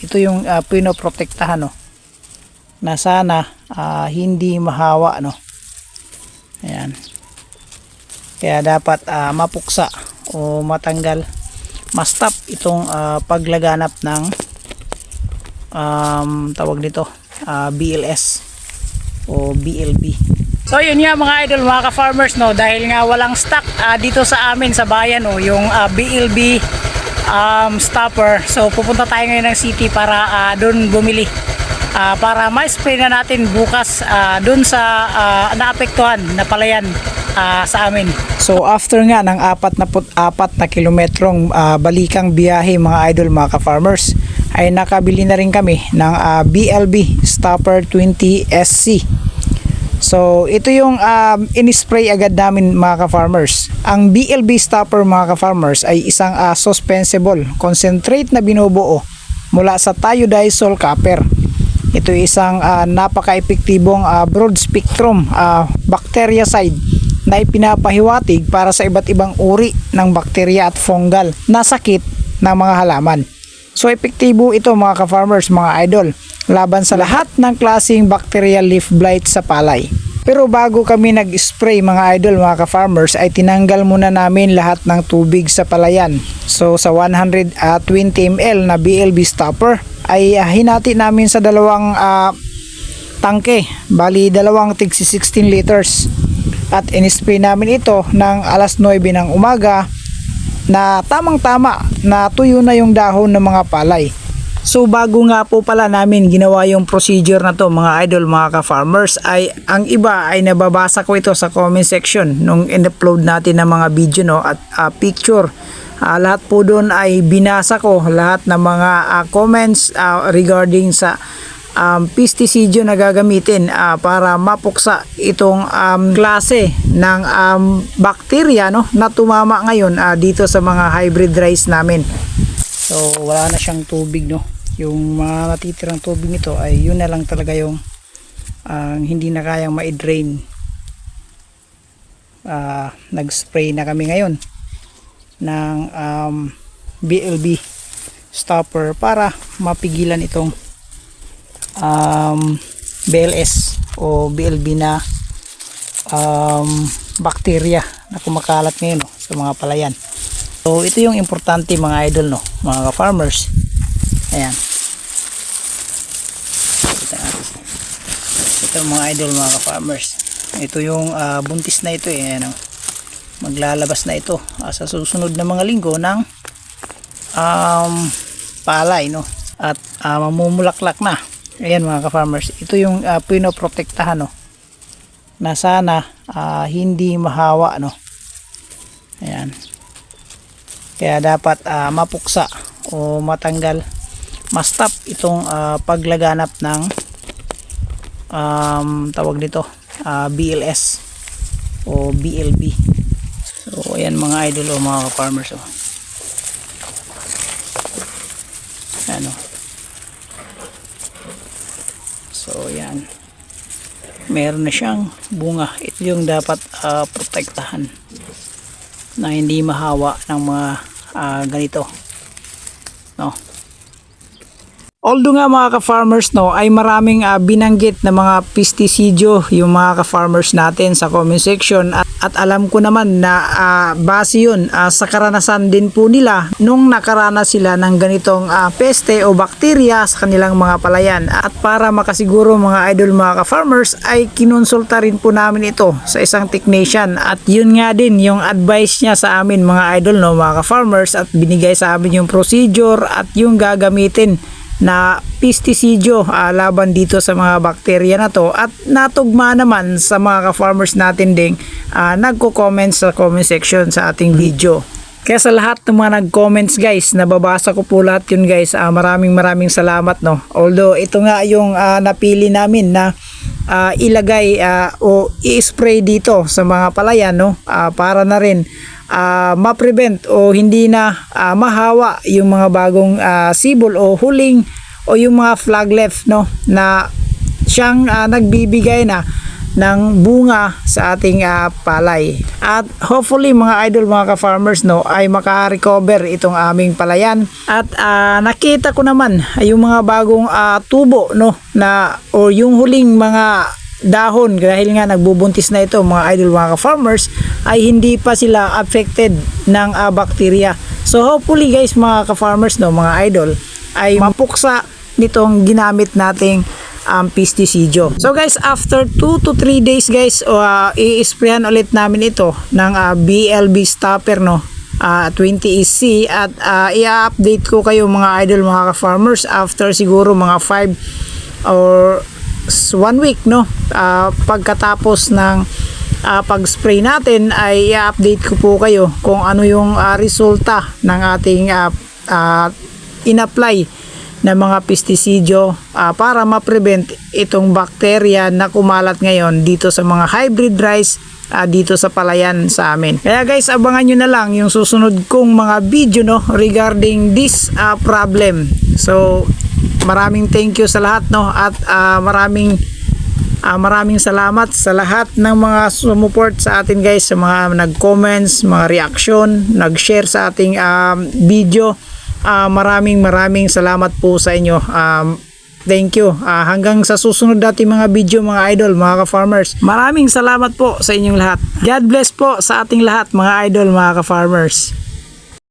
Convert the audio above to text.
ito yung uh, pinoprotektahan no? Na sana ah, hindi mahawa no? Ayan. Kaya dapat ah, mapuksa o matanggal. Ma-stop itong ah, paglaganap ng um, tawag dito ah, BLS o BLB So yun nga mga idol, mga ka-farmers no, dahil nga walang stock ah, dito sa amin sa bayan no, yung ah, BLB um, stopper. So pupunta tayo ngayon ng city para ah, doon bumili. Ah, para ma-spray na natin bukas ah, doon sa ah, naapektuhan na palayan ah, sa amin. So after nga ng apat na kilometrong ah, balikang biyahe mga idol mga ka-farmers ay nakabili na rin kami ng ah, BLB Stopper 20 SC. So, ito yung um, in-spray agad namin mga ka-farmers. Ang BLB stopper mga ka-farmers ay isang uh, suspensible concentrate na binubuo mula sa thiodisol copper. Ito isang uh, napaka-epektibong uh, broad spectrum uh, bactericide na ipinapahiwatig para sa iba't ibang uri ng bakterya at fungal na sakit ng mga halaman. So epektibo ito mga ka-farmers, mga idol, laban sa lahat ng klaseng bacterial leaf blight sa palay. Pero bago kami nag-spray mga idol, mga ka-farmers, ay tinanggal muna namin lahat ng tubig sa palayan. So sa 120 ml na BLB stopper ay ah, hinati namin sa dalawang ah, tangke, bali dalawang tig 16 liters. At in-spray namin ito ng alas 9 ng umaga na tamang-tama na tuyo na yung dahon ng mga palay. So bago nga po pala namin ginawa yung procedure na to mga idol mga ka-farmers ay ang iba ay nababasa ko ito sa comment section nung in-upload natin ng mga video no at ah, picture. Ah, lahat po doon ay binasa ko lahat ng mga ah, comments ah, regarding sa um, pesticide na gagamitin ah, para mapuksa itong um, klase ng um, bacteria no, na tumama ngayon ah, dito sa mga hybrid rice namin. So wala na siyang tubig no. Yung mga natitirang tubig nito ay yun na lang talaga yung ang hindi na kayang ma-drain. Ah, nag-spray na kami ngayon ng um, BLB stopper para mapigilan itong um, BLS o BLB na um, bacteria na kumakalat ngayon no, sa mga palayan. So ito yung importante mga idol no, mga farmers. Ayan. Ito, mga idol mga farmers. Ito yung ah, buntis na ito eh. Ayan, oh. Maglalabas na ito ah, sa susunod na mga linggo ng um, palay no. At ah, mamumulaklak na. Ayan mga ka-farmers. Ito yung uh, pinoprotektahan no. Na sana ah, hindi mahawa no. Ayan. Kaya dapat ah, mapuksa o matanggal ma-stop itong ah, paglaganap ng um, tawag dito ah, BLS o BLB. So ayan mga idol o mga farmers oh. Ano. So yan. Meron na siyang bunga. Ito yung dapat ah, protektahan na hindi mahawa ng mga ah, ganito. No. Although nga mga ka-farmers no ay maraming ah, binanggit na mga pestisidyo yung mga ka-farmers natin sa comment section. At, at alam ko naman na ah, base yun ah, sa karanasan din po nila nung nakaranas sila ng ganitong ah, peste o bakterya sa kanilang mga palayan. At para makasiguro mga idol mga ka-farmers ay kinonsulta rin po namin ito sa isang technician. At yun nga din yung advice niya sa amin mga idol no mga ka-farmers at binigay sa amin yung procedure at yung gagamitin na pestisidyo ah, laban dito sa mga bakterya na to at natugma naman sa mga ka-farmers natin ding ah, nagko-comment sa comment section sa ating video. Kaya sa lahat ng mga nag-comments guys, nababasa ko po lahat yun guys. Ah, maraming maraming salamat no. Although ito nga yung ah, napili namin na ah, ilagay ah, o i-spray dito sa mga palayan no? Ah, para na rin ah, ma-prevent o hindi na ah, mahawa yung mga bagong ah, sibol o huling o yung mga flag left no? Na siyang ah, nagbibigay na ng bunga sa ating ah, palay. At hopefully mga idol mga ka-farmers no ay maka-recover itong aming palayan. At ah, nakita ko naman ay yung mga bagong ah, tubo no na o yung huling mga dahon dahil nga nagbubuntis na ito mga idol mga ka-farmers ay hindi pa sila affected ng ah, bacteria. So hopefully guys mga ka-farmers no mga idol ay mapuksa nitong ginamit nating um, pestisidyo. So guys, after 2 to 3 days guys, uh, i-sprayan ulit namin ito ng uh, BLB stopper no. Uh, 20 EC at uh, i-update ko kayo mga idol mga ka-farmers after siguro mga 5 or s- one week no Ah, pagkatapos ng ah, pag-spray natin ay i-update ko po kayo kung ano yung ah, resulta ng ating ah, ah, in-apply na mga pestisidyo ah, para ma-prevent itong bacteria na kumalat ngayon dito sa mga hybrid rice ah, dito sa palayan sa amin. Kaya guys, abangan nyo na lang yung susunod kong mga video no regarding this ah, problem. So, maraming thank you sa lahat no at ah, maraming Ah, maraming salamat sa lahat ng mga sumuport sa atin guys, sa mga nag-comments, mga reaction, nag-share sa ating um, video. Ah, maraming maraming salamat po sa inyo. Um, thank you. Ah, hanggang sa susunod nating mga video mga idol, mga ka-farmers. Maraming salamat po sa inyong lahat. God bless po sa ating lahat mga idol, mga ka-farmers.